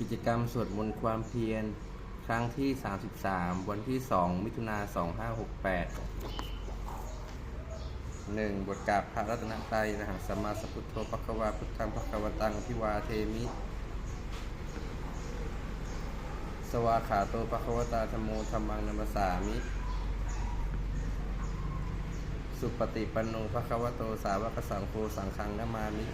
กิจกรรมสวดมนต์ความเพียร ครั้งที่ 33 วันที่ 2 มิถุนา2568 1. บทกราบพระรัตนตรัยนะหังสัมมาสัพพุทโธปะคะวาพุทธังปะคะวตังพิวาเทมิ สวาขาโตปะคะวตาธโมธรรมังนัมสสามิ สุปฏิปันโนภะคะวโตสาวกสังโฆสังฆังนามามิ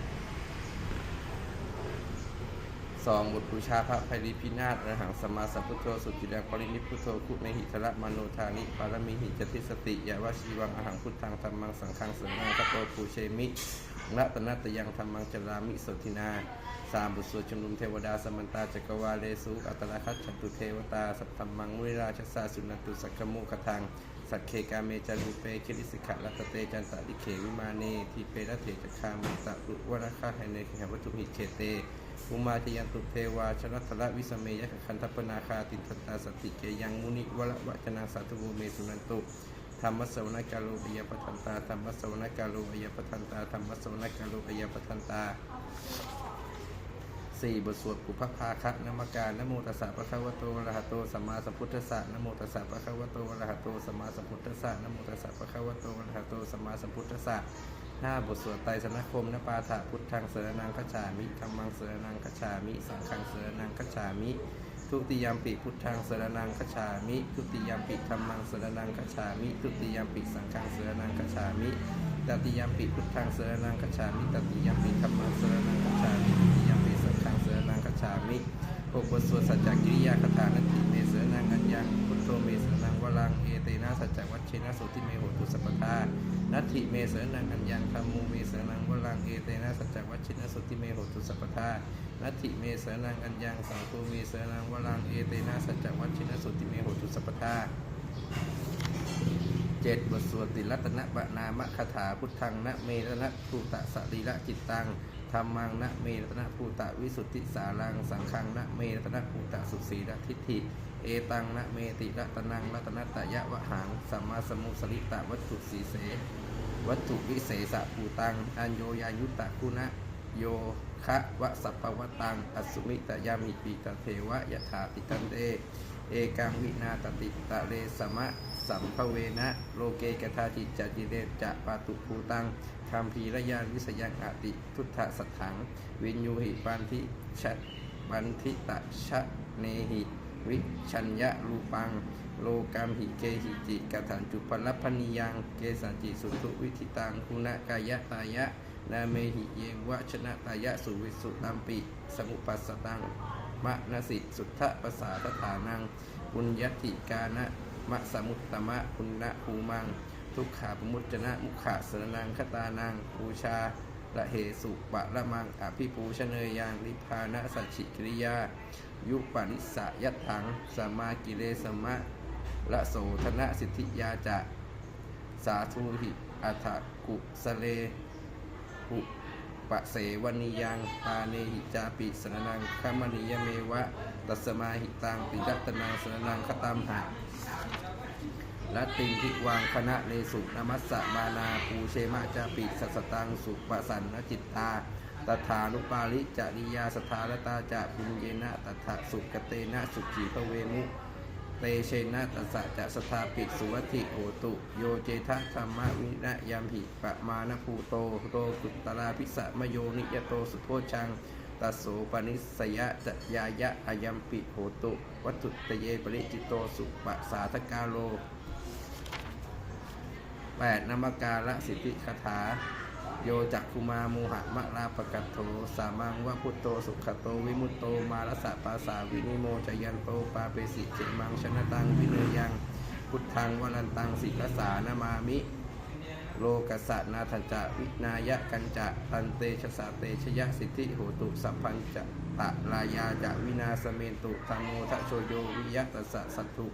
สองบทบูชาพระภัยรีพินาศอรหังสมมาสัพพุทโธสุจิรังปรินิพุทโธคุเมหิทระมโนทานิปารมิหิจติสติยาวชีวังอหังพุทธังธรรมังสังฆังสนังคโตปูเชมิรัตนัตยังธรรมังจารามิโสทินาสามบุตรสวดชมนุมเทวดาสมันตาจักรวาเลสุอัตตะคัจฉันตุเทวตาสัตตมังมุริราชสาสุนันตุสักขมุขทังสักเคกาเมจารุเปคิริสิกะรัตเตจันตะลิเขวิมาเนทีเปรเถจคามันตะรุวรคาไฮเนขหวัตุหิเชเต อุมาทยันตุเทวาชรัตระวิสเมยะคันทปนาคาตินทตาสติเกยังมุนิวระวัจนาสัตโวเมสุนันตุธรรมสวนกาโลอยปทันตาธรรมสวนกาโลอยปทันตาธรรมสวนกาโลอยปทันตาสี่บทสวดปุพพาคะนมการนโมตัสสะปะคะวะโตอะระหะโตสัมมาสัมพุทธัสสะนโมตัสสะปะคะวะโตอะระหะโตสัมมาสัมพุทธัสสะนโมตัสสะปะคะวะโตอะระหะโตสัมมาสัมพุทธัสสะ ห้าบทสวดไตรสนคมนปาถะพุทธังเสรนังคัจฉามิธัมมังเสรนังคัจฉามิ สังฆังเสรนังคัจฉามิ ทุติยามปิพุทธังเสรนังคัจฉามิ ทุติยามปิธัมมังเสรนังคัจฉามิ ทุติยามปิสังฆังเสรนังคัจฉามิตติยามปิพุทธังเสรนังคัจฉามิตติยามปิธัมมังเสรนังคัจฉามิตติยามปิสังฆังเสรนังคัจฉามิ หกบทสวดสัจจกิริยาคาถานติเมเสนังอัญญังพุทโธเมเสนังวรังเอเตนะสัจจวัชเชนะสุติเมโหตุสัพพทานัตถิเมเสนังอัญญังธรรมูเมเสนังวรังเอเตนะสัจจวัชเชนะสุติเมโหตุสัพพทานัตถิเมเสนังอัญญังสังโฆเมเสนังวรังเอเตนะสัจจวัชเชนะสุติเมโหตุสัพพทาเจ็ดบทสวดติรัตนะบนามะคาถาพุทธังนะเมรณภูตะสรีระจิตตัง ธรรมังนะเมรณภูตะวิสุทธิสารังสังฆังนะเมรณภูตะสุสีรทิฏฐิเอตังนะเมติรัตนังรัตนตยะวะหังสัมมาสมุสริตะวัตถุสีเส วัตถุวิเศษภูตัง อัญโยยายุตะคุณะโยคะวะสัพพวตัง อสุมิตยามิปีตเทวะยถาติตันเตเอกังวินาตติตะเรสมะ สัมภเวนะโลเกกทาจิจจิเรจะปาตุภูตังคำพีระยานวิสยังอติทุตถสัทถัง วินยูหิปันทิชะบันทิตะชะเนหิวิชัญญะรูปัง โลกามหิเกหิจิกถันจุปลพนิยังเกสันจิสุทุวิธิตังคุณกายะตายะ นาเมหิเยวะชนะตายะสุวิสุตัมปิสมุปัสสตังมะนสิสุทธปสาทฐานังปุญญติกานะ มะสมุตตมะปุณณภูมัง ทุกขาปมุจจนะมุขะสรนังคตานังปูชาละเหสุปะละมังอภิปูชเนยยังลิพานะสัจฉิกิริยา ยุปนิสะยัตถังสมมากิเลสมะละโสธนะสิทธิยาจะสาธุหิอัฏฐกุสเลหุปะเสวนิยังปาเนหิจาปิสรนังคมนิยเมวะ ตัสมาหิตังปิรัตนังสรนังคตัมหะ ละติงทิวังคณะเลสุนมัสสะมานาปูเชมะจาปิสัสตังสุปสันนจิตตาตถานุปาลิจาริยาสถารตาจะปุญเยนะตถะสุกเตนะสุขีพเวมุเตเชนะตัสสะจะสถาปิสุวัติโหตุ โยเจทะธรรมวินะยามหิปะมาณภูโตโตกุตตราพิสะมโยนิยโตสุโพชังตัสโสปนิสยะจะยายะอายัมปิโหตุ วัตถุตเยปริจิตโตสุปะสาธกาโล แปดนามการะสิทธิคาถา โยจักคุมาโมหะมะลาปกัตโตสามังวะพุตโตสุขโตวิมุตโตมาลสะปาสาวินิโมจยันโตปาเปสิเจมังชนะตังวิเนยัง พุทธังวรันตังศิลสานามามิ โลกัสสะนาทันจะวินายะกันจะตันเตชะสะเตชยะสิทธิโหตุสัพพัญจะตะลายาจะวินาสเมนตุธรรมโมทะโชโยวิยะตัสสะสัตถุ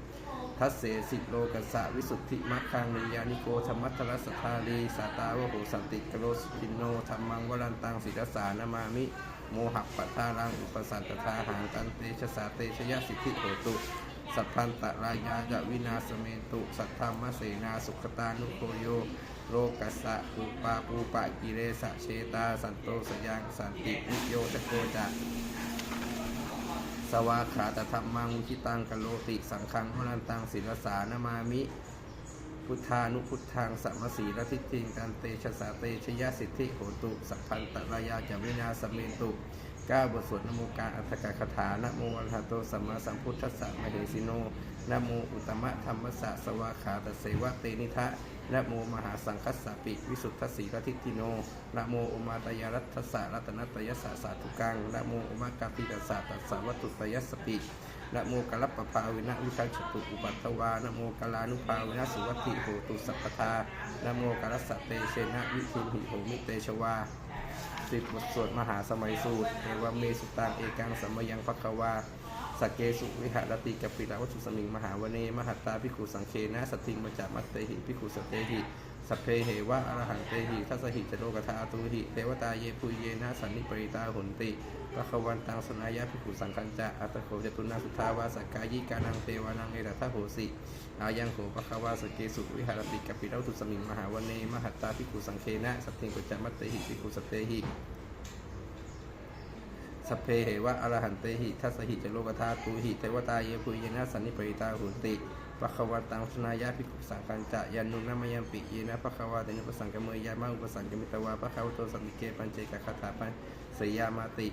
ทัสเสสิโลกัสสะวิสุทธิมัคคังนิยานิโกธรรมัทรสทาลีสาตาวโหสันติกโรสปินโนธรรมังวรันตังศิลสานามามิ โมหัปปะทารังอุปสันตทาหังตันเตชะสาเตชยะสิทธิโหตุสัพพันตะรายาจะวินาสเมตุ สัทธรรมเสนาสุขตานุโคโย โลกัสสะปูปาปูปะกิเลสะเชตา สันโตสยังสันติวิโยชโกจะ สวาขาตธรรมังทิตังกโลติสังคังพนันตังศิลสานามามิ พุทธานุพุทธังสัมมสีรทิฏฐิกันเตชะสาเตชยสิทธิโหตุ สัพพันตระยาจาวินาสมเมตุ ก้าบทสวดนโมการอัตถกคาถานโมอัลหะโตสัมมาสัมพุทธัสสะมเหสิโนนโมอุตมะธรรมสสะสวาขาตเสวะเตนิทะนโมมหาสังคัสสะปิวิสุทธสีรทิฏฐิโนนโมอุมาตยารัตสะรัตนตยสสะสาธุกังนโมอุมากาปิตัสสะตัสสะวัตุตยสสปินโมกัลลปปภาวินะวิชังฉตุอุปัตตวานโมกัลานุภาวินะสุวัติโหตุสัพพทานโมกัลลสสะเตเชนะวิทิหิโหมิเตชวา สิบบทสวดมหาสมัยสูตรเอวเมสุตังเอกังสัมมยังภักวาสเกสุวิหารติกปิลาวัตถุสมิงมหาวเน มหัตตาพิขุสังเคนะสตติงมจามัตเตหิพิขุสเตหิ สัพเพเหวะอรหังเตหิทัสหิจโลกธาตุหิเทวตาเยปุยเยนะสันนิปริตาหุนติพระควันตังสนายะภิกขุสังคัญจะอัตโขจตุนาสุทาวาสกายิกานังเทวานังเอรัทโหสิอายังโขปะควาสเกสุวิหารติกัปปิเราตุสมิงมหาวเนมหัตตาภิกขุสังเคนะสัตถิงปัจจมัตเตหิภิกขุสตเตหิสัพเพเหวะอรหันเตหิทัสหิจโลกธาตุหิเทวตาเยปุยเยนะสันนิปริตาหุนติ ปะคะวันตังสนายะภิกขุสังคัญจะยันนุนามยังปิเยนะปะคะวาเตนุปสังกเมยยามาอุปสังกมิตวาปะคะวะโตสัมมิเกปัญเจกคาถาปัญสยามาติ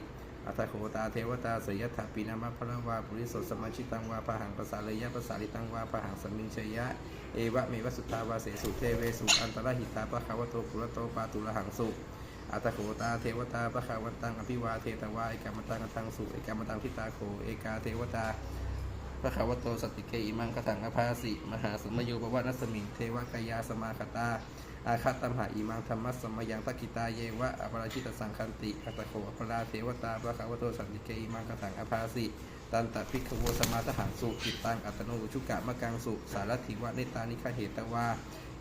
อัตถโขตาเทวตาสยถาปีนามะพระวาปุริโสสมาชิตังวาพหังภาษาเลยะภาษาลิตังวาพหังสมิงเชยะ เอวะเมวะสุตาวาเสสุเทเวสุอันตรหิตาปะคาวะโตปุระโตปาตุระหังสุอัตถโขตาเทวตาปะคาวันตังอภิวาเทตวาเอกามตังอทังสุเอกามตังทิตาโขเอกาเทวตา พระคาวะโตสติเกอิมังคถังอภาสิ มหาสมโยปวะนัสมิงเทวกายาสมาคตา อาคาตัมหาอิมังธรรมัสสมยังทักกิตาเยวะอปราชิตสังคันติอัตโขอปราเทวตาพระคาวะโตสติเกอิมังคถังอภาสิตันตพิกขโวสมาทหารสุจิตตังอัตโนชุกะมะกังสุสารถิวะเนตานิคเหตวา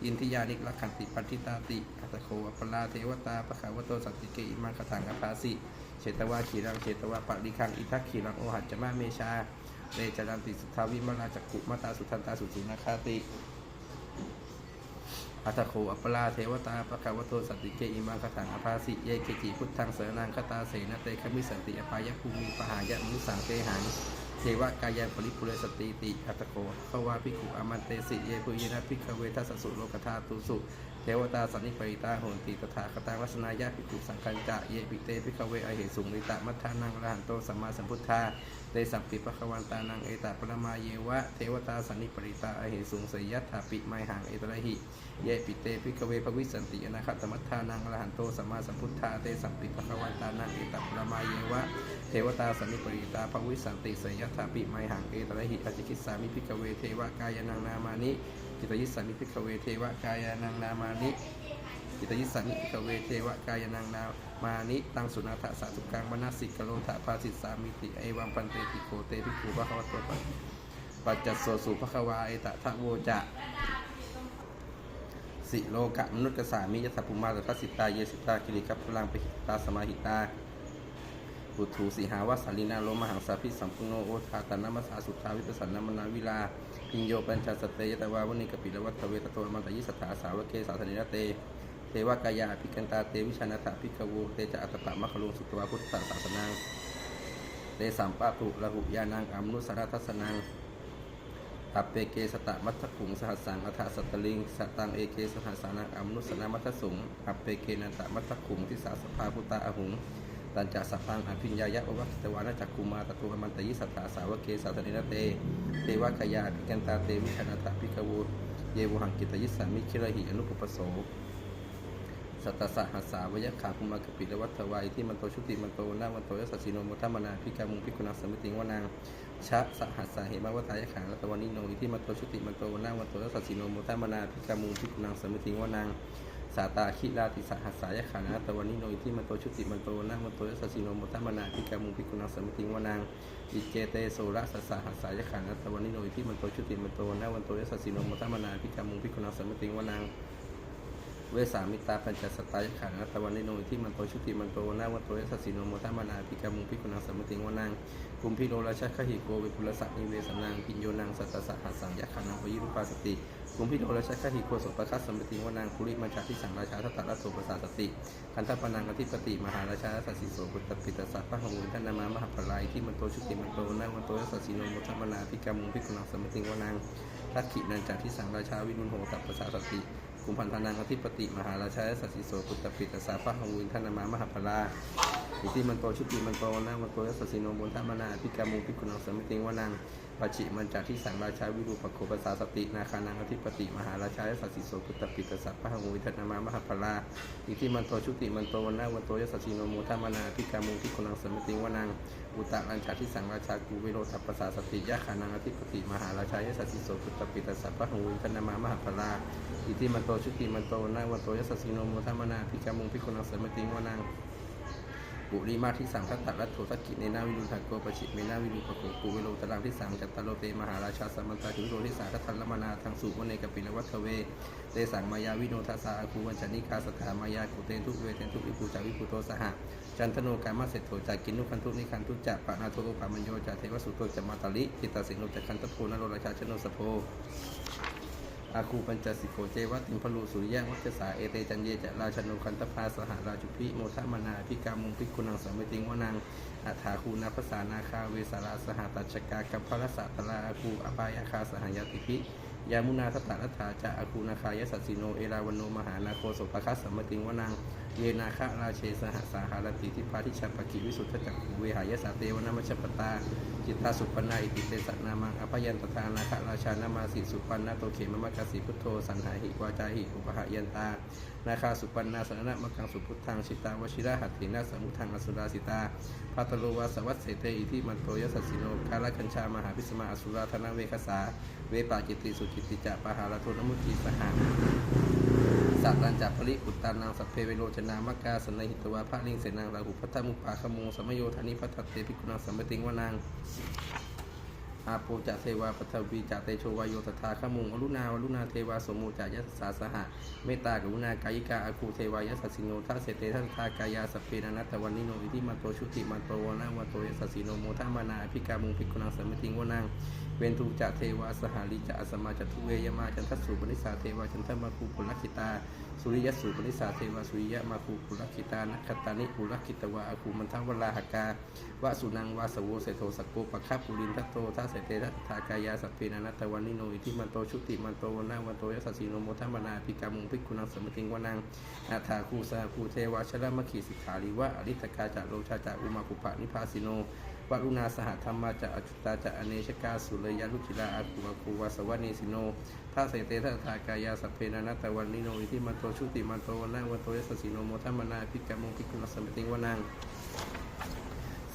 อินทิยานิกลักขันติปันทิตาติอัตโขอปราเทวตาปะขาวะโตสันติเกอิมังคถังอภาสิเชตวาขีรังเชตวาปะริคังอิทักขีรังโอหัจจมาเมชา เตจรันติสุทธาวิมลาจักขุมาตาสุทันตาสุสุนาคาติอัตโขอัปปลาเทวตาปะคะวะโตสันติเกอิมังคถังอภาสิเยเกจิพุทธังเสนังคตาเสนเตคมิสันติอปายภูมิปหายะมุสังเตหังเทวกายาปริปุเรสติติอัตโขขวาภิกขุอามันเตสิเยปุยนะภิกขเวทัสสุโลกธาตุสุ เทวตาสันนิปริตาโหนติตถาคตังรัสนายะภิกขุสังคัญจะเยปิเตภิกขเวอเหสุงลิตะมัทธานังรหันโตสัมมาสัมพุทธา เตสัมปิปะควันตานังเอตาปรมาเยวะ เทวตาสันนิปริตาอเหสุงสยัตถาปิไมหังเอตระหิ เยปิเตพิกเวภวิสันติอนาคตมัทธานังอรหันโตสัมมาสัมพุทธาเตสัมปิปะควันตานังเอตาปรมาเยวะ เทวตาสันนิปริตาภวิสันติสยัตถาปิไมหังเอตระหิอจิกิสามิพิกเวเทวกายนังนามานิจิตยิสามิพิกเวเทวกายนังนามานิจิตยิสานิพิกเวเทวกายนังนา มานิตังสุนาถสาสุกังมนาสิกโลทะภาสิสามิติเอวังพันเตติโกเตภิกขุภะควะโตปะปัจจัสโสสุภะควาเอตทะโวจะสิโลกะมนุษย์กสามิยสัพพุมาตทัสสิตาเยสิตากิริกัพลังไปหิตาสมาหิตาปุถุสีหาวาสาลินาโลมหังสาพิสัมปุโนโอทาตานามัสสาสุทาวิปัสสนามนาวิลาพิญโยปัญชาสเตยตวาวนิกปิลวัตเวตโตมันตยิสัทธาสาวเกสาธนิรเต เทวกายาภิกันตาเตวิชานาถาภิกขวูเตจะอัตตะมะคลุงสุตวาพุทธศาสนังเตสัมปะตุระหุยานังอมนุสารทัสนังอัปเปเกสตะมัทธขุงสหัสสังอัฏฐสัตตลิงสตังเอเกสหัสานังอมนุสนามัทธสุงอัปเปเกนันตะมัทธขุงทิสาสภาพุตตาอหุงตันจัสัพพังอภิญญายะวะกิตวานาจักคุมาตตุหมันตยิสัตตาสาวเกสาธนิรเตเทวกายาภิกันตาเตวิชนาถาภิกขวูเยวุหังกิตยิสสามิคิระหิอนุปปโส สัตสะหัสสาวยะขาคุมากปิลวัตวายที่มันโตชุติมันโตนาวันโตยสัสสิโนมุทัมนาพิกามุงพิกุณังสมิติงวนางชะสหัสสาเหมวตายขังรัตวันนิโนที่มันโตชุติมันโตนาวันโตยสัสสิโนมุทัมนาพิกามุงพิกุณังสมิติงวนางสาตาคิราติสหัสสายขังรัตวันนิโนที่มันโตชุติมันโตนาวันโตยสัสสิโนมุทัมนาพิกามุงพิกุณังสมิติงวนางอิเจเตโสระสัสหัสสายขังรัตวันนิโนที่มันโตชุติมันโตนาวันโตยสัสสิโนมุทัมนาพิกามุงพิกุณังสมิติงวนาง เวสามิตาปัญจสตายขันอัตวันนิโนที่มันโตชุติมันโตนาวันโตยสัสสิโนโมทัมนาพิกามุงพิกุณังสัมมติงวนังกุมพิโนราชคหิโกเวปุรสะนิเวสนังพิญโยนังสัตสะหัสสังยะขันังปยิรุปาสติกุมพิโดและชักขหิโคสปคัสสมปติงวนางคุริมาชาที่สังราชาทัตตะรัตโตประสาสติคันธปนังอธิปติมหาราชาสัสสิโสปุตตปิตสัพพะหงุนทนามามหาปลายที่มันโตชุติมันโตนาวันโตยสัสสิโนมุทมนาพิกามุงพิกุณังสมติวนางทักขินันจากที่สังราชาวิรุณโหตัปปสาสติ กุมพันธนังอธิปติ มหาราชาสัสสิโสปุตตปิตสาพะหงวินทนามามหาพลา อิติมันโตชุติมันโตนะมันโตยสสสิโนบุญธรรมนาพิกามูพิกุณังสมิติวนังปัจฉิมันจากที่สังราชาวิรูปโคปสาสตินาคานังอธิปติมหาราชาสัสสิโสกุตปิตสัพพะหูวิทันามามหาพลาอิติมันโตชุติมันโตวนะมันโตยสสสิโนมุธรรมนาพิกามูพิกุณังสมิติวนังอุตตะรัญชาที่สังราชากูวิโรธปสาสติยะขานังอธิปติมหาราชาสัสสิโสกุตปิตสัพพะหูวิทันามามหาพลาอิติมันโตชุติมันโตนะมันโตยสสสิโนมุธรรมนาพิกามูพิกุณังสมิติวนัง ปุริมาที่สังทัตตะรัตโถทักกิเนนาวิรุณักโกปชิเมนาวิรุปโกกูวิโรตรังที่สังจัตตาโลเตมหาราชาสัมมันตาจุโรที่สาทัทันลมนาทางสุวเนกปินวัฒเวเตสังมายาวิโนทัสสาอาคูวันจนิคาสถามายากุเตนทุเวเตนทุกวิภูจาวิภูโตสหะจันทโนกามาเสถโถจากกินนุคันทุนิคันทุจักปะนาโทโกปามัญโยจาเทวสุโตจัมมาตาลิจิตตสิงโนจักคันตโพนโรราชาชโนสโพ อาคูปัญจสิโกเจวะติมพลูสุริยะวัชสาเอเตจันเยจะราชนุคันตพาสหราชุพิโมทมนาพิกามุงพิกุณังสมิติงวนังอัฏฐาคูนาภาษานาคาเวสาราสหตัชกากัมพรสัตลาอาคูอปายาคาสหายติพิยามุนาทตารัฐาจะอาคูนาคายสัสสิโนเอราวันโนมหานาโคสุภคัสสมติงวนัง เยนาคะราเชสหสาหารติทิพาทิชาปกิวิสุทธจักขุเวหายสาเตวนามัชปตา จิตตาสุปนาอิติเตสนามังอภยันตทานาคะราชานามาสิสุปันนาโตเขมมะกะสีพุทโธสันหาหิวาจาหิอุปหายันตา นาคาสุปันนาสนะมะกังสุพุทธังชิตาวชิระหัตถินาสมุทังอสุราสิตาพัตโลวาสวัสเสเตอิทิมันโตยสัสสิโนคาลกัญชามหาพิสมาอสุราธนาเวคสาเวปาจิตติสุจิตติจะปะหาลโทนมุติสหา สัตตันจัปริอุตตานังสัพเพเวโรจนามกาสนหิตวาภะลิงเสนังราหุพัทธมุปาขโมงสมโยธานิพัทธเตปิกุณังสัมปติงวนังอาโปจะเทวาปทวีจะเตโชวายโยตถาขมุงอรุณาวรุณาเทวาสมุจายัสสาสหะเมตตากรุณากายิกาอาคูเทวายัสสสิโนทัสเสเตทัสทากายาสเพนันตวันนิโนอิทิมันโตชุติมันโตวนาวัโตยัสสสิโนโมทามานาภิกามุงภิกขุนังสัมมติงวนัง เวนทุจะเทวาสหาริจะอสมาจทุเวยมาจันทสุปนิสาเทวาจันทมาคูปุลคิตา สุริยสูปนิสาเทวาสุริยมาคูปุลคิตานัคตานิปุลคิตวาอาคูมันทวลาหกาวะสุนังวาสโวเสโทสกโกปะคับปุรินทัตโตทัสเสเตทัตถากายาสัพเพนันตวันนิโนอิทิมันโตชุติมันโตวนาวันโตยัสสสิโนโมทัมนาภิกามุงภิกขุนังสมติงวนังอาถาคูสาคูเทวาชลมขีสิกขาริวะอริตกาจะโลชาจะอุมาปุปะนิพาสิโน วรุณาสหธรรมาจะอจุตาจะอเนชกาสุเลยาลุจิลาอาคูอาคูวาสวเนสิโนท่าเสเตทัตถากายาสเพนันตวันนิโนอิทิมันโตชุติมันโตวนาวันโตยัสสิโนโมทัมมนาภิกามุงภิกขุนังสมติงวนัง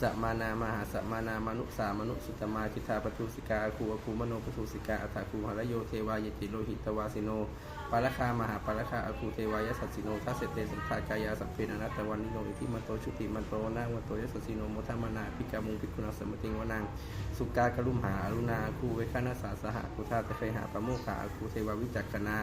สัมมานามหาสัมมานามนุสามนุสุตมาคิทาปทุสิกาคูอคูมโนปทุสิกาอัฏฐาคูหรโยเทวายติโลหิตวาสิโน ปาคามหาปาลคาอาคูเทวายสัสสิโนทัสเสเตสัทธากายาสัพเพนันตวันนิโนอิทิมันโตชุติมันโตนาวันโตยสัสสิโนโมทัมนาภิกามุงภิกขุนังสมติงวนังสุกากรุมหาอรุณาคูเวคานาสาสหกุธาตะเคหาปะโมขาอาคูเทวาวิจักขณา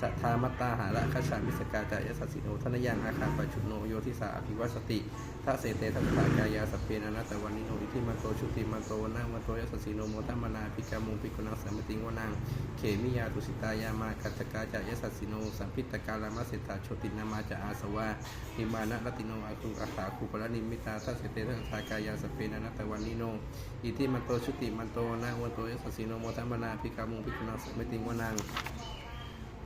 สัทธามตตาหาระคชามิสกาจายสัสสิโนทนยังอาคาปัจจุโนโยทิสาอภิวัสติทัเสเตทัตถากายาสัพเพนันตวันนิโนอิทิมันโตชุติมันโตนามันโตยัสสสิโนโมทัมนาภิกามุงภิกขุนังสัมติงวนังเขมิยาตุสิตายามาคัตกาจายัสสสิโน สัมพิตกาลามาเสตาโชตินามาจะอาสวะนิมานะรติโนอาคุอาสาคูปรนิมิตาทัเสเตทัตถากายาสเปนันตวันนิโน อิทิมันโตชุติมันโตนาวันโตยัสสสิโนโมทัมนาภิกามุงภิกขุนังสมมติงวนัง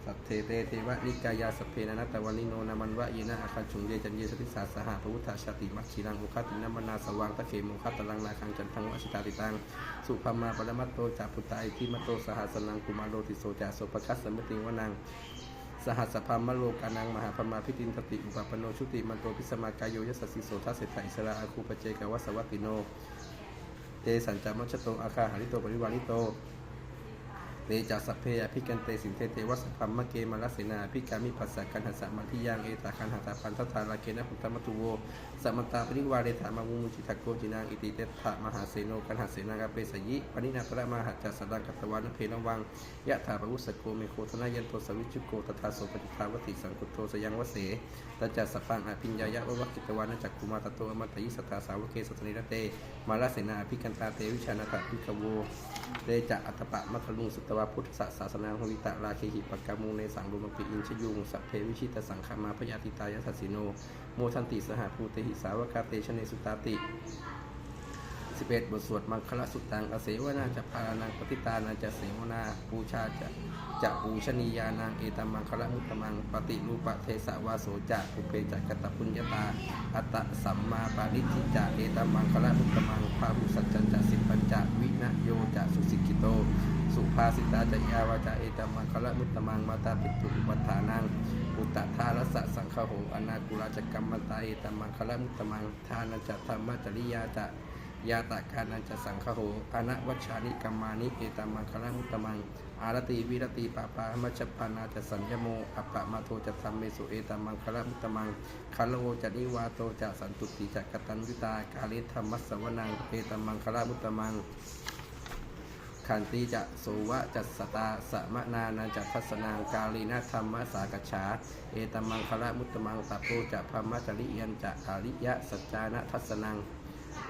สัพเทเตเทวะนิกายาสเพนะนัตตวันนิโนนามันวะเยนะอาคันชุงเยจันเยสติสาสหะพระพุทธชาติมัคคีรังอุคตินามนาสว่างตะเขมุขตลังนาคังจันทังวชิตาติตังสุภามาปรมัตโตจาพุตตาอิทิมัตโตสหัสนังกุมารโลติโสจาโสปคัสสมติวนังสหัสพามโลกานังมหาพมาพิตินทติอุปปโนชุติมันโตพิสมากายโยยสสสิโสทัสเสถาอิสระอาคูปเจกวัสวัตติโน เตสัญจามัชโตอาคาหาริโตปริวาริโต เตจัสสพเพอภิกันเตสินเทเตวัสพัมมะเกมาลเสนาภิกามิปัสสะกันหัสสะมัทิยังเอตาคันหัตถพันทธาราเกนะพุทธมัตุโวสัมมตาปริวาเรธามามุมุจิทักโกจินางอิติเตถะมหาเสโนกันหัสเสนากาเปสยิปนินาประมาหัจจสดังกัตวานเพลวังยะถาปวุสโกเมโคธนายันโตสวิจุโกตถาโสปฏิภาวติสังกุโตสยังวเสตจัสสฟังอภิญญายะวะวะกิตวานจักคุมาตโตอมตยิสตาสาวเกสตนิรเตมาลเสนาอภิกันตาเตวิชานาตภิกโวเตจะอัตตปะมัคคลุงสตวาพุทธศาสนาหวิตะราเคหิปกามูในสังรุมปิอินชยุงสัพเพวิชิตสังขามาพยาติตายสัสสิโน โมทันติสหภูเตหิสาวกาเตชเนสุตาติ11บทสวดมังคลสุตตังอเสวนาจะพารานังปฏิตานาจะเสวนาปูชาจะจะปูชนียานังเอตมังคละมุตมังปฏิรูปะเทสวาโสจะปุเพจักกตปุญญาตา อัตตะสัมมาปานิธิจะเอตมังคละมุตมังพาหุสัจจันจะสิปัญจวินโยจะสุสิกิโต สุภาสิตาจยาวาจะเอตมังคละมุตตมังมาตาปิตุปัฏฐานังอุตตทารสะสังฆโหอนากุลาจกรรมมตาเอตมังคละมุตตมังทานัจจะธรรมจริยาจะยาตากานันจะสังคโหอนะวัชานิกัมมานิเอตมังคละมุตตมัง อารติวิรติปะปามัชปานาจะสัญญโมอัปปะมาโทจะธรรมเมสุเอตมังคละมุตตมังคาโลจะนิวาโตจะสันตุติจะกตัญยุตากาลิธรรมัสสวนังเอตมมังคละมุตตมัง ขันติจะโสวะจัสสตาสมะนานาจัทัสนางกาลีนาธรรมสากฉา เอตมังคละมุตตมังตัปโปจะพมจริยันจะอาริยะสัจจานะทัสนัง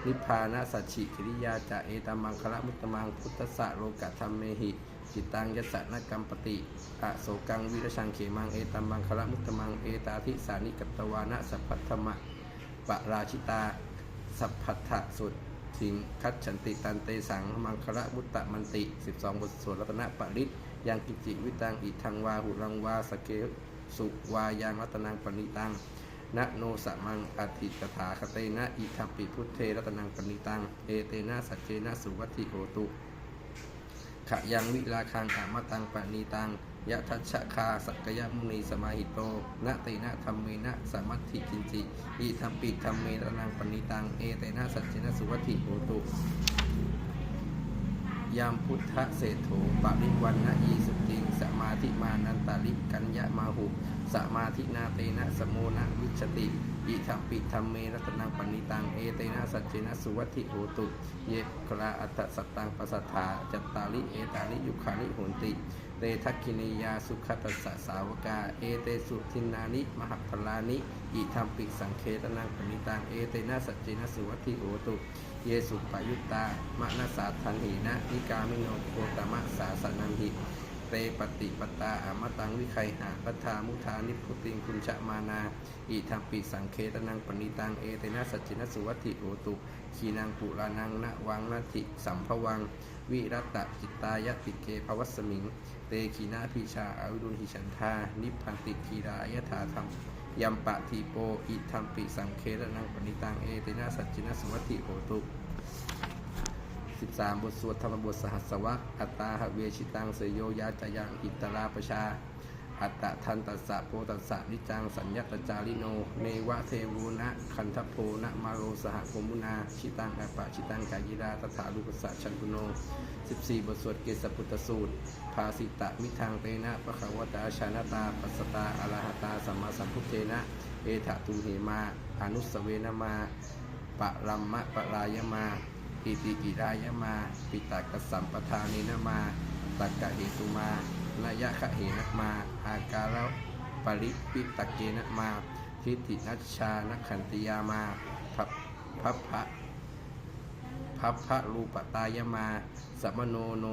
นิพพานะสัจฉิกิริยาจะเอตมังคละมุตตมังพุทธสะโลกธรรมเมหิ จิตังยัสสะนกรรมปติอโสกังวิรชังเขมังเอตมังคละมุตตมังเอตาทิสานิกัตวานะสัพพัทธมะปราชิตาสัพพัทธสุด ทิงคัดฉันติตันเตสังมังคละมุตตะมันติ 12 บทสวดรัตนปริตยังกิจิวิตังอิทังวาหุรังวาสเกสุวายังรัตนังปณิตังนะโนสะมังอธิตถาคเตนะอิทัมปิพุทเทรัตนังปณิตัง เอเตนะสัจเจนะสุวัติโหตุขยังวิลาคังขามตังปณีตัง ยะทัชชะคาสักกยมุนีสมาหิโตนะเตนะธรรมเมนะสมัตถิกินจิอิทัมปิธรรมเมรัตนังปณีตังเอเตนะสัจเจนะสุวัติโหตุยามพุทธเศโถปริวันนะยีสุติงสมาธิมานันตาลิกัญญามาหุสมาธินาเตนะสโมนะวิชติอิทัมปิธรรมเมรัตนังปณิตังเอเตนะสัจเจนะสุวัติโหตุ เยกราอัตสัตตังปสัทธาจัตตาลิเอตาลิยุคานิโหนติ เตทักขินียาสุขตัสสะสาวกา เอเตสุทินานิ มหพลานิ อิทัมปิสังเคตนังปณิตัง เอเตนะสัจเจนะสุวัตถิโหตุ เยสุปายุตตามะนาสาทันหินะนิกามิโนโคตมะสาสนันหิเตปฏิปตาอามตังวิไคหาปัฏฐามุทานิพุติงคุณชะมานา อิทัมปิสังเคตนังปณิตังเอเตนะสัจจินสุวัตถิโหตุขีนังปุรานังนะวังนาทิสัมภวัง วิรัตตจิตตายติเกภวัสมิง เตขีนาพิชาอาวิรุณหิฉันทา นิพพันติคีรายถาธรรมยัมปะทีโป อิทัมปิสังเคระนังปณิตังเอเตนะสัจจินสุวัตถิโหตุ13 บทสวดธรรมบทสหัสวะอัตตาหเวชิตังเสยโยยาจายังอิตราปชา อัตตะทันตัสสะโพตัสสะนิจัง สัญญตจาริโน เนวะเทวูนะคันทโพนะมาโรสหโกมุนา ชิตังอปะชิตังกายิราตถาลุปสสะชันตุโน 14 บทสวดเกสพุทธสูตร ภาสิตะมิทางเตนะปะคะวตาชานตา ปัสตาอรหตา สัมมาสัมพุทเทนะ เอถะตุเหมา อนุสเวนะมา ปะรัมมะปะรายมาปิติกิรายมา ปิตากสัมปทานินะมา ตักกะเหตุมานายะคะเหนะมา อาการะปริปิตะเกนะมา ทิฏฐินัชชานขันติยามาพัพพะ พัพพะรูปตายมาสัมโนโน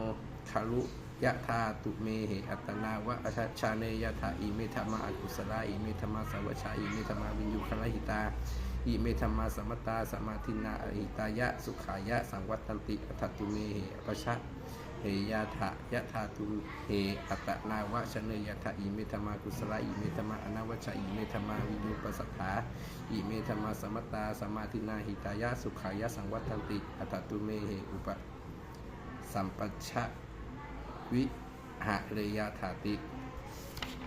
คารุยะธาตุเมเหอัตนาวะอาชาชาเนยะธาอิเมธรรมาอกุสลาอิเมธรรมาสวัชาอิเมธรรมาวิญยุคลหิตาอิเมธรรมาสมตาสมาธินาอหิตายะสุขายะสังวัตตติอัตตุเมเหปชะ เหยาถะยะธาตุเหอัตตนาวะชเนยะถะอิเมธมากุศลาอิเมธมาอนาวชะอิเมธมาวิญญูปสัทธาอิเมธมาสมตตาสมาธินาหิตายะสุขายะสังวัตตันติอัตตุเมเหอุปสัมปชะวิหะเรยาถาติ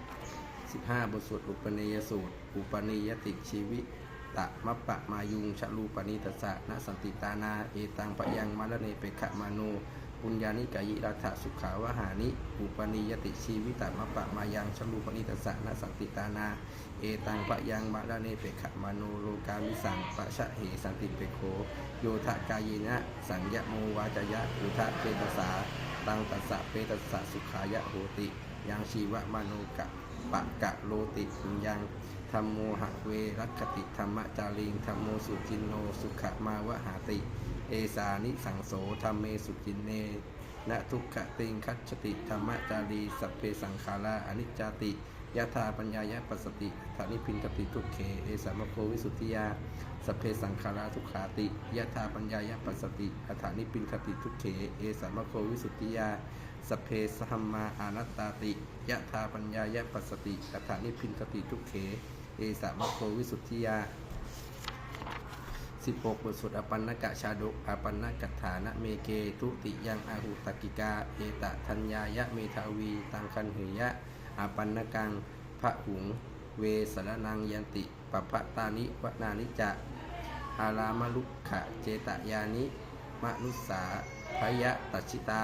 15บทสวดอุปนิยสูตร อุปนิยติชีวิตะมัปปะมายุงชะลูปนิตสะนะสันติตานา เอตังปะยังมะละเนเปขะมาโน ปุญญานิกายิรัฐสุขาวหานิอุปนิยติชีวิตะมัปะมายังชลูปนิตสะนะสันติตานา เอตังปะยังมะละเนเปขะมาโนโลกามิสังปะชะเหสันติเปโค โยทะกายนะ สัญญโมวาจยะอุทะเจตสาตังตัสสะเปตัสสะสุขายะโหติยังชีวะมโนกะปะกะโลติปุญญังธรรมโมหะเวรัคติธรรมจาริงธรรมโมสุจินโนสุขมาวหาติ เอสานิสังโสธรรมเมสุจินเนนะทุกขะติงคัจฉติธรรมจารีสัพเพสังขาราอนิจจติยะธาปัญญายะปัสสติฐานิพินตติทุกเขเอสามโควิสุทธิยาสัพเพสังขาราทุกขาติยะธาปัญญายะปัสสติอัฐานิพินตติทุกเขเอสามโควิสุทธิยาสัพเพสัมมาอานัตตาติยะธาปัญญายะปัสสติอัฐานิพินตติทุกเขเอสามโควิสุทธิยา 16บทสวดอปันนกะชาดกอปันนกัฏฐานะเมเกทุติยังอาหุตกิกา เอตะทัญญายะเมทาวี ตังคันเหยะอปันนกังพระหุง เวสรนังยันติปปะตานิวนานิจะอารามลุกขะเจตยานิมนุสสาพยะตัชิตา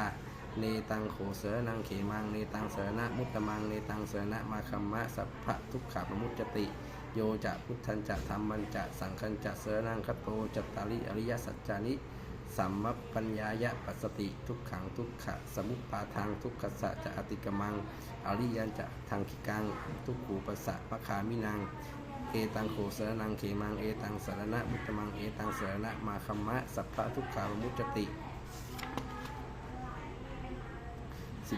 เนตังโขเสนังเขมัง เนตังเสรณะมุตตมัง เนตังเสรณะมาคัมมะสัพพะทุกขะปมุจจติ โยจะพุทธันจะธรรมันจะสังคันจะเสนังคโตจัตตาริอริยสัจจานิสัมมปัญญายะปัสสติทุกขังทุกขะสมุปปาทางทุกขสะจะอติกมัง อริยันจะทางขิกัง ทุกขูปสะมะขามินัง เอตังโขสรนังเขมัง เอตังสารณะมุตตมัง เอตังสารณะมาคัมมะ สัพพะทุกขามุจจติ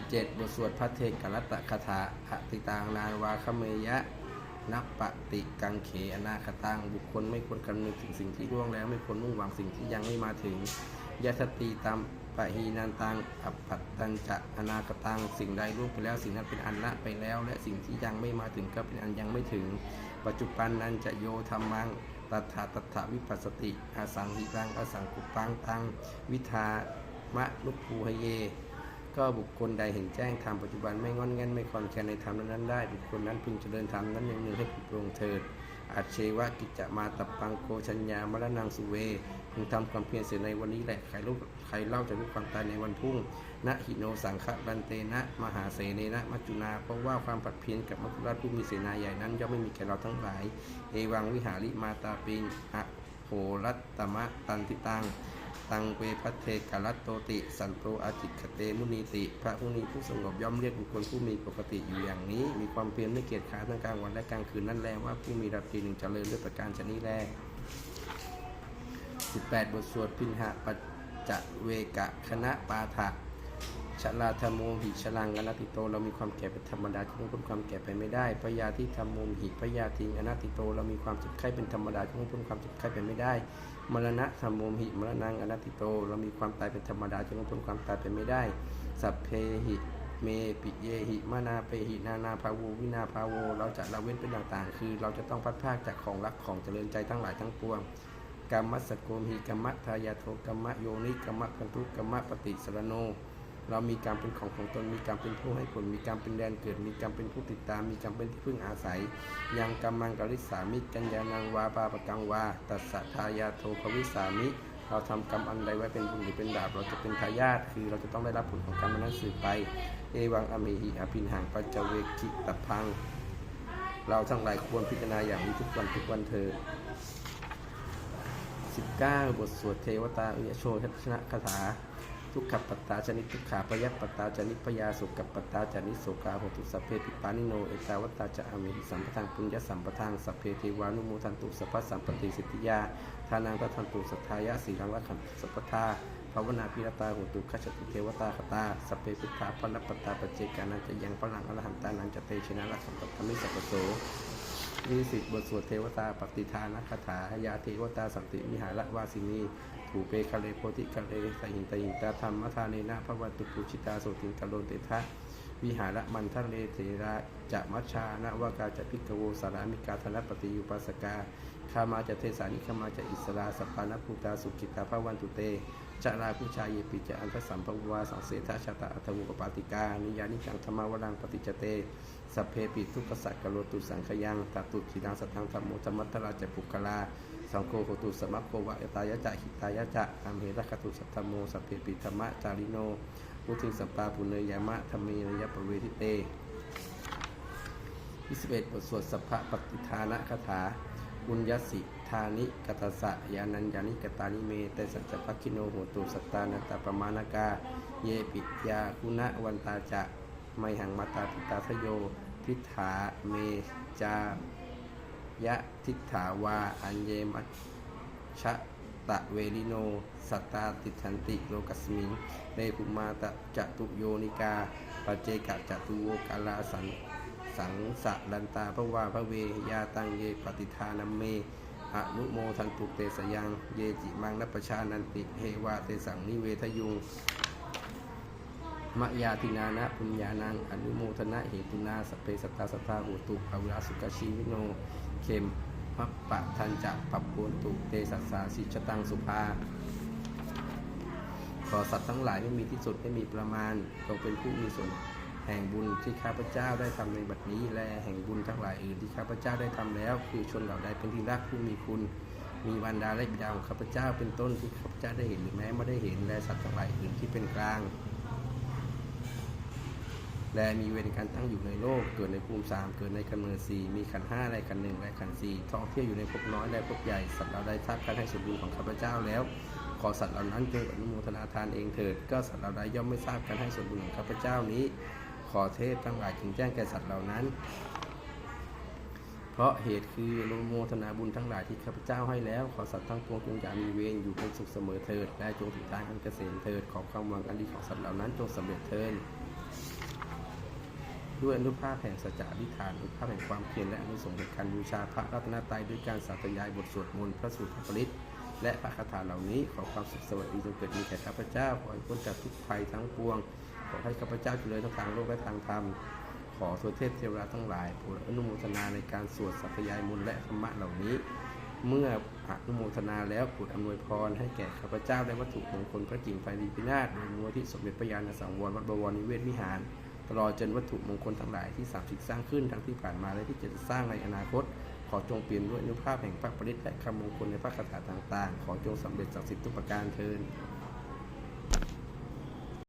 17 บทสวดพระเทกรัตตคาถาอติตางนานวาคเมยะ นับปฏิกังเขอนาคตังบุคคลไม่ควรคำนึงถึงสิ่งที่ล่วงแล้ว ไม่ควรมุ่งหวังสิ่งที่ยังไม่มาถึงยะสติตามปะหีนันตังอัปปัตตัญจะอนาคตังสิ่งใดล่วงไปแล้ว สิ่งนั้นเป็นอันละไปแล้ว และสิ่งที่ยังไม่มาถึงก็เป็นอันยังไม่ถึง ปัจจุบันนั้นจะโยธรรมังตถาตถาวิปัสสติอาสังหิรังอาสังกุปังตัง วิทามะนุภูหเย ก็บุคคลใดเห็นแจ้งธรรมปัจจุบันไม่งอนแงนไม่คลอนแคลนในธรรมนั้นได้ บุคคลนั้นพึงเจริญธรรมนั้นหนึ่งหนึ่งให้ผุดโปร่งเถิดอาเชวะกิจจะมาตับปังโกชัญญามรณังสุเวพึงทำความเพียรเสียในวันนี้แหละใครรู้ใครเล่าจะรู้ความตายในวันพุ่งนะหิโนสังฆรันเตนะ มหาเสเนนะมัจจุนาเพราะว่าความผัดเพียรกับมัจจุราชผู้มีเสนาใหญ่นั้นย่อมไม่มีแก่เราทั้งหลาย เอวังวิหาริมาตาปินอะโหรัตตมะตันติตัง ตังเวพัทเทกรัตโตติ สันโตอาจิกขเตมุนีติ พระผู้นี้ผู้สงบย่อมเรียกบุคคลผู้มีปกติอยู่อย่างนี้ มีความเพียรไม่เกียจคร้านทั้งกลางวันและกลางคืนนั่นแลว่าผู้มีราตรีหนึ่งเจริญด้วยประการชนี้แล18 บทสวดพินหะปัจจะเวกะคณะปาฐะชลาธรรมโมหิชลังอนัตติโตเรามีความแก่เป็นธรรมดาที่ต้องพ้นความแก่ไปไม่ได้พยาที่ธรรมโมหิพยาทิงอนัตติโตเรามีความเจ็บไข้เป็นธรรมดาที่ต้องพ้นความเจ็บไข้ไปไม่ได้ มรณะสัมมโมหิมรณังอนัตติโต เรามีความตายเป็นธรรมดาจนพ้นความตายไปไม่ได้ สัพเพหิเมปิเยหิมานาเปหินานาภาวูวินาภาโว เราจะละเว้นเป็นต่างๆ คือเราจะต้องพัดพากจากของรักของเจริญใจทั้งหลายทั้งปวงกรรมสโกมหิกรรมทายาโทกรรมโยนิกรรมพันธุกรรมปฏิสรโน เรามีกรรมเป็นของของตนมีกรรมเป็นผู้ให้ผลมีกรรมเป็นแดนเกิด มีกรรมเป็นผู้ติดตาม มีกรรมเป็นที่พึ่งอาศัย ยังกรรมังกริสามิกัญญานังวาปาปกังวาตัสสะทายาโทภวิสามิ เราทำกรรมอันใดไว้เป็นบุญหรือเป็นบาปเราจะเป็นทายาทคือเราจะต้องได้รับผลของกรรมนั้นสืบไป เอวังอเมหิอภินหังปัจจเวกิตพัง เราทั้งหลายควรพิจารณาอย่างนี้ทุกวันทุกวันเถิด19 บทสวดเทวตาอุยโชทัชนะคาถา ทุกขปัตตาชนิทุกขาปยัปัตตาชนิพยาสุกับปัตตาชนิโสกาหตุสัพเพปิปานิโนเอตาวตตาจะอเมหิสัมปทางปุญญสัมปทางสัพเพเทวานุโมทันตุสัพพสัมปติสิทธิยาทานังตทันตุสัทธายะสีรังละขันตุสัพพทาภาวนาพิรตาโหตุขจตุเทวตาคตาสัพเพพุทธาพระปัตาปเจกานันจะยังพลังอรหันตานันจะเตชนะลักขันตธรรมิสัพโสยี่สิบบทสวดเทวตาปฏิทานคาถายาเทวตาสันติวิหารวาสินี ถูเปคาเลโพธิคาเลสหินตหินตาธรรมทาเนนะพระวันตุปุชิตาโสติงกาโลเตทะวิหารมันทะเลเทระจะมัชชานวากาจะพิกโวสารามิกาธนปฏิยุปัสกาคามาจะเทสานิคามาจะอิสราสัปานภูตาสุกิตาพระวันตุเตจาราผู้ชายเยปิจะอันทสัมภวาสังเสทชาตาอัตวุปปาติกา นิยานิจังธรรมวรังปฏิจเต สัพเพปิทุกขสักกโลตุสังขยังตัตุขีดังสัทธังธรรมโมธรรมัตราจะปุกกลา สังโฆโหตุสมัคโควะตายะจะหิตายะจะอัมเหระคตุสัทธโมสัพเพปิธรรมะจาริโนพุทธิสัปปาปุเนยามะธรรมีนยปเวทิเต21บทสวดสัพพะปฏิทานะคาถาบุญยสิธานิกัสสะยานัญญานิกตานิเมเตสัจพักคิโนโหตุสัตตานันตประมาณกา เยปิยาคุณะวันตาจะไมหังมาตาทิตาทโยทิฏฐาเมจา ยะทิฏฐาวา อัญเยมัชชะตะเวลิโน สัตตาติทันติโลกัสมิงเนภูมาตะจตุโยนิกาปเจกะจตุโวกาลาสันสังสะลันตาพระวาพระเวยาตังเยปฏิทานัมเมอนุโมทันตุเตสยัง เยจิมังนัปชานันติเฮวาเตสังนิเวทยุง มะยาตินานะปุญญานังอนุโมทนะเหตุนาสเพสตาสตาโหตุภาวราสุกชีวิโนเข็มมัปปะทันจะปับปวนตุเตสัสสาสิชตังสุภาขอสัตว์ทั้งหลายไม่มีที่สุดไม่มีประมาณจงเป็นผู้มีส่วนแห่งบุญที่ข้าพเจ้าได้ทำในบัดนี้และแห่งบุญทั้งหลายอื่นที่ข้าพเจ้าได้ทำแล้ว คือชนเหล่าใดเป็นที่รักผู้มีคุณ มีวันดาและบิดาของข้าพเจ้าเป็นต้นที่ข้าพเจ้าได้เห็นหรือแม้ไม่ได้เห็นและสัตว์ทั้งหลายอื่นที่เป็นกลาง และมีเวรการตั้งอยู่ในโลก เกิดในภูมิสามเกิดในกำเนิดสี่มีขันห้าในขันหนึ่งและขันสี่ท่องเที่ยวอยู่ในภพน้อยและภพใหญ่ สัตว์เราได้ทราบการให้ส่วนบุญของข้าพเจ้าแล้ว ขอสัตว์เหล่านั้นจงอนุโมทนาทานเองเถิด ก็สัตว์เราใดย่อมไม่ทราบการให้ส่วนบุญของข้าพเจ้านี้ ขอเทพทั้งหลายจึงแจ้งแก่สัตว์เหล่านั้น เพราะเหตุคืออนุโมทนาบุญทั้งหลายที่ข้าพเจ้าให้แล้ว ขอสัตว์ทั้งปวงจงอย่ามีเวรอยู่เป็นสุขเสมอเถิด และจงถึงทางอันเกษมเถิด ขอความหวังอันดีของสัตว์เหล่านั้นจงสำเร็จเถิด ด้วยอนุภาพแห่งสัจจะอธิษฐานอนุภาพแห่งความเพียรและอนุสงส์แห่งการบูชาพระรัตนตรัยด้วยการสาธยายบทสวดมนต์พระสูตรพระปริตและพระคาถาเหล่านี้ขอความสุขสวัสดีจงเกิดมีแก่ข้าพเจ้าขอให้พ้นจากทุกภัยทั้งปวง ขอให้ข้าพเจ้าเจริญทั้งทางโลกและทางธรรมขอทวเทพเทวดาทั้งหลายโปรดอนุโมทนาในการสวดสัพยายมนต์และธรรมะเหล่านี้ เมื่ออนุโมทนาแล้วโปรดอำนวยพรให้แก่ข้าพเจ้าได้วัตถุมงคลพระกิ่งไฟดีพินาศโดยมัวที่สมเด็จพระญาณสังวรวัดบวรนิเวศวิหาร ตลอดจนวัตถุมงคลทั้งหลายที่สามสิบสร้างขึ้นทั้งที่ผ่านมาและที่จะสร้างในอนาคต ขอจงเปลี่ยนด้วยอนุภาพแห่งพระปริตและคำมงคลในพระคาถาต่างๆ ขอจงสำเร็จศักดิ์สิทธิ์ทุกประการเทิน